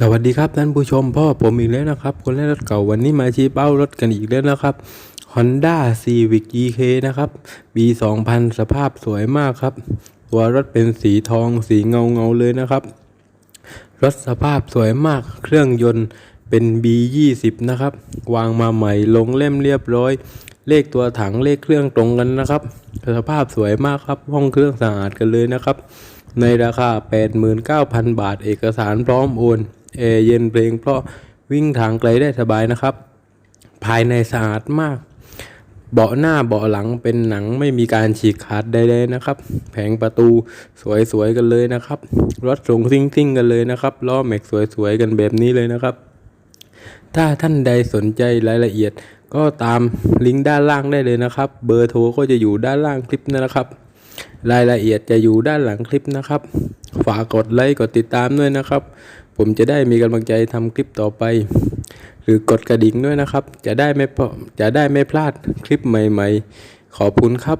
สวัสดีครับท่านผู้ชมพ่อผมอีกแล้วนะครับ คนเล่นรถเก่าวันนี้มาชี้เป้ารถกันอีกแล้วนะครับ Honda Civic EK นะครับปี2000 สภาพสวยมากครับ ตัวรถเป็นสีทองสีเงาเงาเลยนะครับ รถสภาพสวยมากเครื่องยนต์เป็น B20 นะครับ วางมาใหม่ลงเล่มเรียบร้อย เลขตัวถังเลขเครื่องตรงกันนะครับ สภาพสวยมากครับ ห้องเครื่องสะอาดกันเลยนะครับ ในราคา 89,000 บาท เอกสารพร้อมโอนแอร์เย็นเพลงเพราะวิ่งทางไกลได้สบายนะครับ ภายในสะอาดมาก เบาะหน้าเบาะหลังเป็นหนังไม่มีการฉีกขาดใดๆนะครับ แผงประตูสวยๆกันเลยนะครับ รถสูงซิ่งๆกันเลยนะครับ ล้อแม็กสวยๆกันแบบนี้เลยนะครับ ถ้าท่านใดสนใจรายละเอียด ก็ตามลิงก์ด้านล่างได้เลยนะครับ เบอร์โทรก็จะอยู่ด้านล่างคลิปนะครับ รายละเอียดจะอยู่ด้านหลังคลิปนะครับ ฝากกดไลค์กดติดตามด้วยนะครับ ผมจะได้มีกำลังใจทำคลิปต่อไป หรือกดกระดิ่งด้วยนะครับ จะได้ไม่พลาดจะได้ไม่พลาดคลิปใหม่ ๆ ขอบคุณครับ